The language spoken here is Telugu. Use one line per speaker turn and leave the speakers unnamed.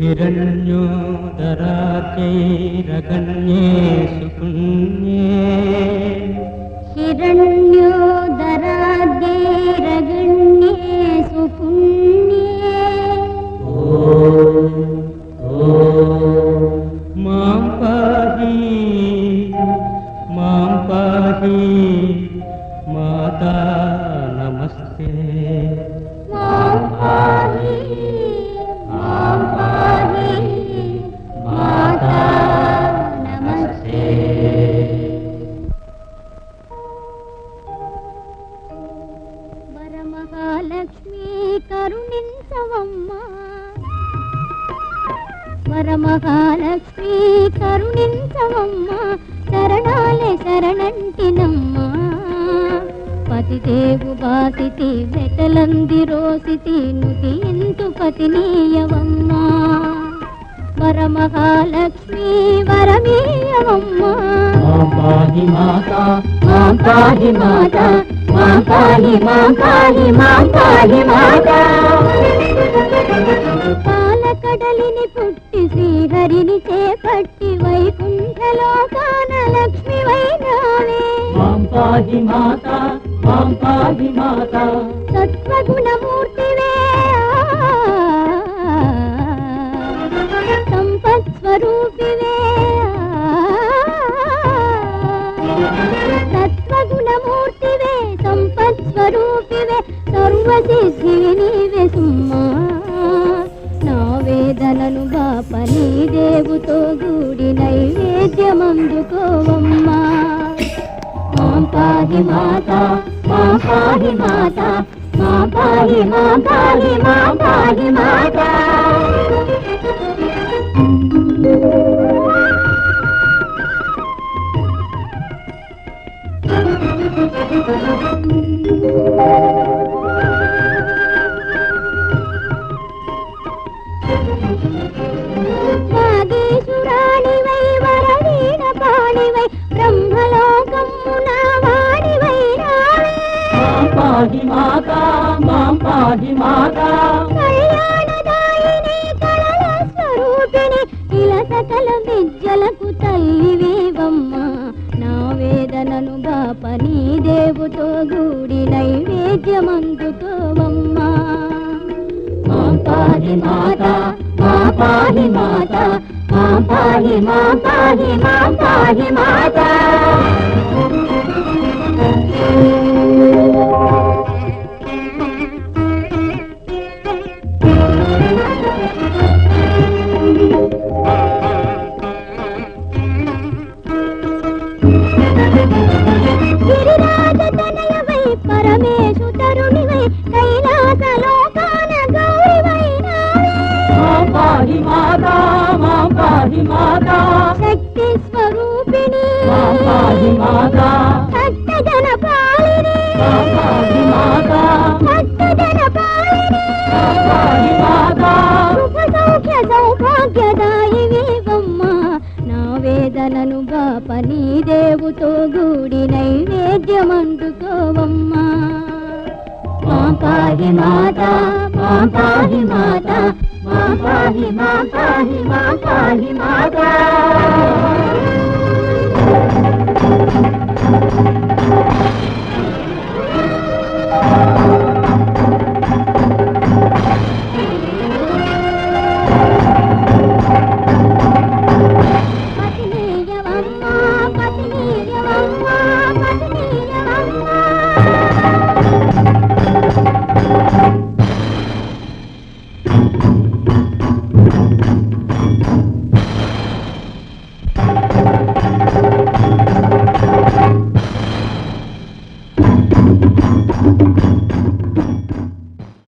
हिरण्योदरात्यैरगण्ये सुपुण्ये
हिरण्योदराद्यैरगण्ये सुपुण्ये
मां पाहि मां पाहि माता नमस्ते
మహాలక్ష్మి కరుణించవమ్మా. వరమహాలక్ష్మి కరుణించవమ్మా. శరణాలే శరణంటినమ్మా. పతిదేవు బాసితి వెటలంది రోసితి నుతి ఎంతు పతినీయవమ్మా. వరమహాలక్ష్మి వరమీయవమ్మా. మాతా మాతా. మా కాళీ మా కాళీ మా కాళీ మాత. పాలకడలిని పుట్టి శ్రీహరిని చేపట్టి వైకుంఠలోకాన లక్ష్మి వైనావే
మాం మాత
మాత. సంపత్ స్వరూపివే సత్వగుణమూర్తి స్వరూపివే సర్వసిద్ధివి నీవే సుమ్మా. నా వేదనను బాప నీ దేవుతో గూడి నైవేద్యమందుకోవమ్మా మాం పాహి మాత మా పాహి మాత మా పాహి మా పాహి మా పాహి మాత. బ్రహ్మలోకమున వాడివైనా ఇలసకల విద్యలకు తల్లివేవమ్మ. నా వేదనను గాప నీ దేవుతో గూడి నైవేద్యమందుకోవమ్మ. మాంపాడి మాత మాంపాడి మాత. మా పాహి మాత. మా పాహి మా పాహి మా పాహి మాతా. శక్తి స్వరూపిణి.
పాహి మాతా. భక్త
జన పాలిని.
పాహి మాతా. భక్త
జన పాలిని.
పాహి మాతా.
సుఖ సౌఖ్య సౌభాగ్యదాయివి వేదనను బాప నీ దేవుతో గూడి నైవేద్యమంటుకోవమ్మా. మా పాహి మాతా మా పాహి మాతా. పాహి మా పాహి మా పాహి మాత